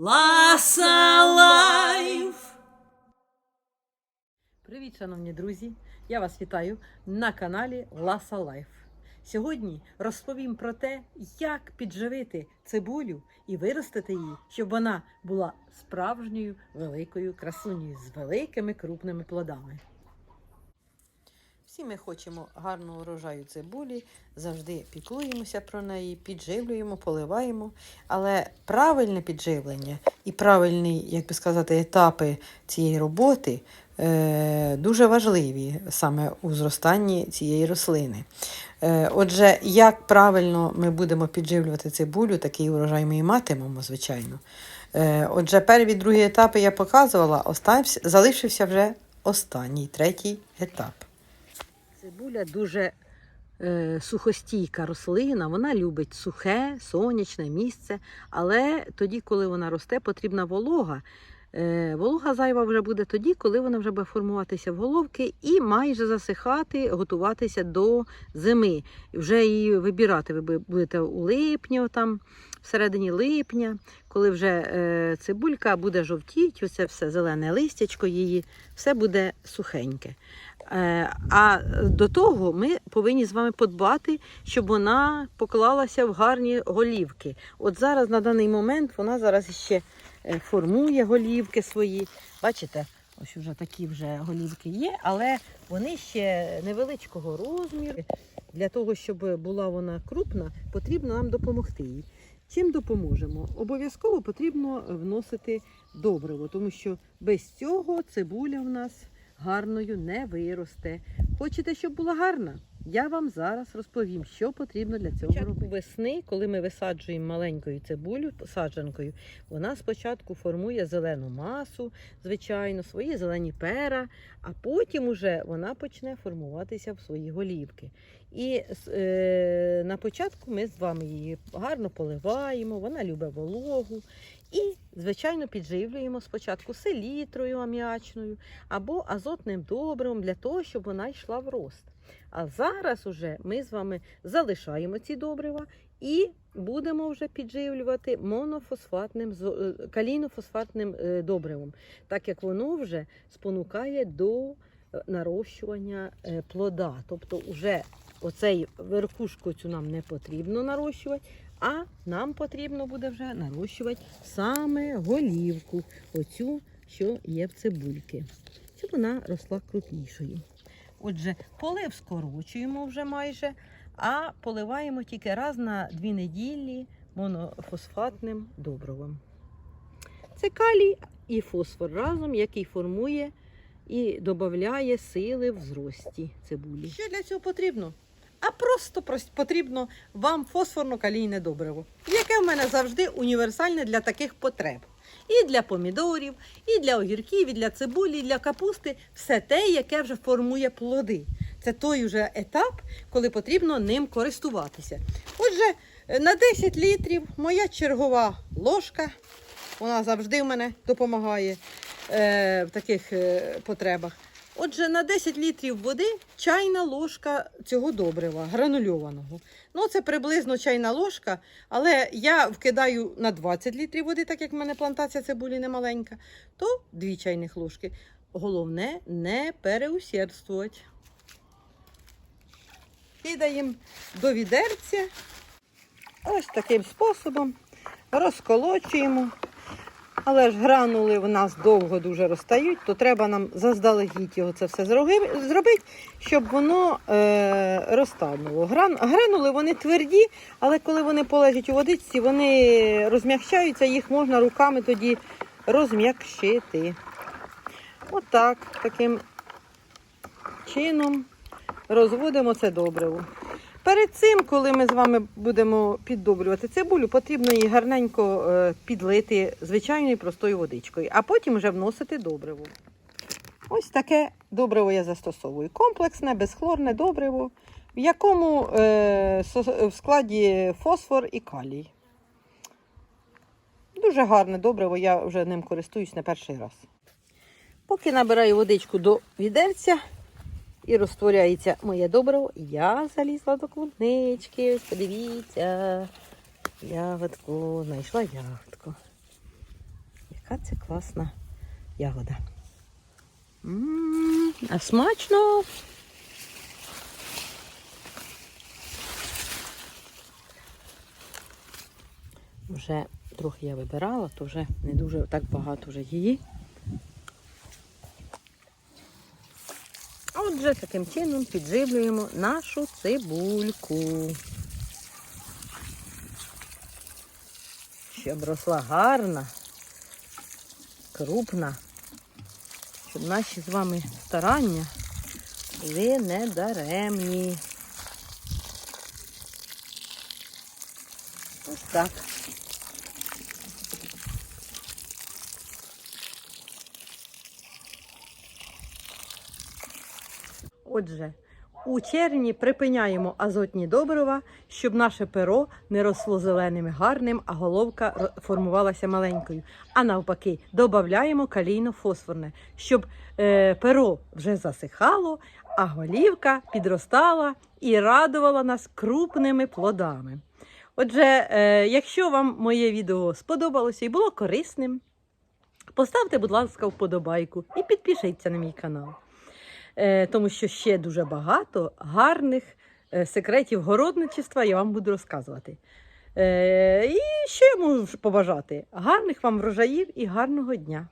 Ласа Лайф! Привіт, шановні друзі! Я вас вітаю на каналі Ласа Лайф. Сьогодні розповім про те, як підживити цибулю і виростити її, щоб вона була справжньою великою красунею з великими крупними плодами. Всі ми хочемо гарного урожаю цибулі, завжди піклуємося про неї, підживлюємо, поливаємо. Але правильне підживлення і правильні, як би сказати, етапи цієї роботи е, дуже важливі саме у зростанні цієї рослини. Е, отже, як правильно ми будемо підживлювати цибулю, такий урожай ми і матимемо, звичайно. Е, отже, перві другі етапи я показувала, залишився вже останній, третій етап. Цибуля дуже е, сухостійка рослина, вона любить сухе, сонячне місце, але тоді, коли вона росте, потрібна волога. Е, волога зайва вже буде тоді, коли вона вже буде формуватися в головки і майже засихати, готуватися до зими. Вже її вибирати ви будете у липні, там, всередині липня, коли вже е, цибулька буде жовтіть, оце все зелене листячко її, все буде сухеньке. Е, А до того ми повинні з вами подбати, щоб вона поклалася в гарні голівки. От зараз на даний момент вона зараз ще е, формує голівки свої. Бачите, ось вже такі вже голівки є, але вони ще невеличкого розміру. Для того, щоб була вона крупна, потрібно нам допомогти їй. Чим допоможемо? Обов'язково потрібно вносити добриво, тому що без цього цибуля в нас гарною не виросте. Хочете, щоб була гарна? Я вам зараз розповім, що потрібно для цього робити. Весни, коли ми висаджуємо маленькою цибулю саджанкою, вона спочатку формує зелену масу, звичайно, свої зелені пера, а потім уже вона почне формуватися в свої голівки. І е, на початку ми з вами її гарно поливаємо, вона любить вологу. І, звичайно, підживлюємо спочатку селітрою аміачною або азотним добривом для того, щоб вона йшла в рост. А зараз уже ми з вами залишаємо ці добрива і будемо вже підживлювати монофосфатним е, калійнофосфатним е, добривом, так як воно вже спонукає до е, нарощування плода. Тобто, вже оцей верхушку цю нам не потрібно нарощувати. А нам потрібно буде вже нарощувати саме голівку, оцю, що є в цибульки, щоб вона росла крупнішою. Отже, полив скорочуємо вже майже, а поливаємо тільки раз на дві неділі монофосфатним добривом. Це калій і фосфор разом, який формує і додає сили в зрості цибулі. Що для цього потрібно? А просто потрібно вам фосфорно-калійне добриво, яке в мене завжди універсальне для таких потреб. І для помідорів, і для огірків, і для цибулі, і для капусти все те, яке вже формує плоди. Це той уже етап, коли потрібно ним користуватися. Отже, е, на 10 літрів моя чергова ложка, вона завжди в мене допомагає е, в таких е, потребах. Отже, на 10 літрів води чайна ложка цього добрива, гранульованого. Ну, це приблизно чайна ложка, але я вкидаю на 20 літрів води, так як в мене плантація цибулі не маленька, то 2 чайних ложки. Головне не переусердствувати. Кидаємо до відерця. Ось таким способом розколочуємо. Але ж гранули в нас довго дуже розстають, то треба нам заздалегідь його це все зробити, щоб воно е, розтануло. Гран, гранули вони тверді, але коли вони полежать у водичці, вони розм'якчаються, їх можна руками тоді розм'якшити. Отак, таким чином розводимо це добриво. Перед цим, коли ми з вами будемо піддобрювати цибулю, потрібно її гарненько е, підлити звичайною простою водичкою, а потім вже вносити добриво. Ось таке добриво я застосовую. Комплексне, безхлорне добриво, в якому е, в складі фосфор і калій. Дуже гарне добриво, я вже ним користуюсь не перший раз. Поки набираю водичку до відерця, і розтворяється моє добриво. Я залізла до клубнички. Подивіться. Ягодку, знайшла ягодку. яка це класна ягода. М, А смачно. Вже трохи я вибирала, то вже не дуже так багато вже її. Отже, таким чином підживлюємо нашу цибульку. Щоб росла гарна, крупна, щоб наші з вами старання були недаремні. Ось так. Отже, у червні припиняємо азотні добрива, щоб наше перо не росло зеленим і гарним, а головка формувалася маленькою. А навпаки, додаємо калійно-фосфорне, щоб е, перо вже засихало, а голівка підростала і радувала нас крупними плодами. Отже, е, якщо вам моє відео сподобалося і було корисним, поставте, будь ласка, вподобайку і підпишіться на мій канал. Е, тому що ще дуже багато гарних е, секретів городничества я вам буду розказувати. Е, і що я можу побажати? Гарних вам врожаїв і гарного дня!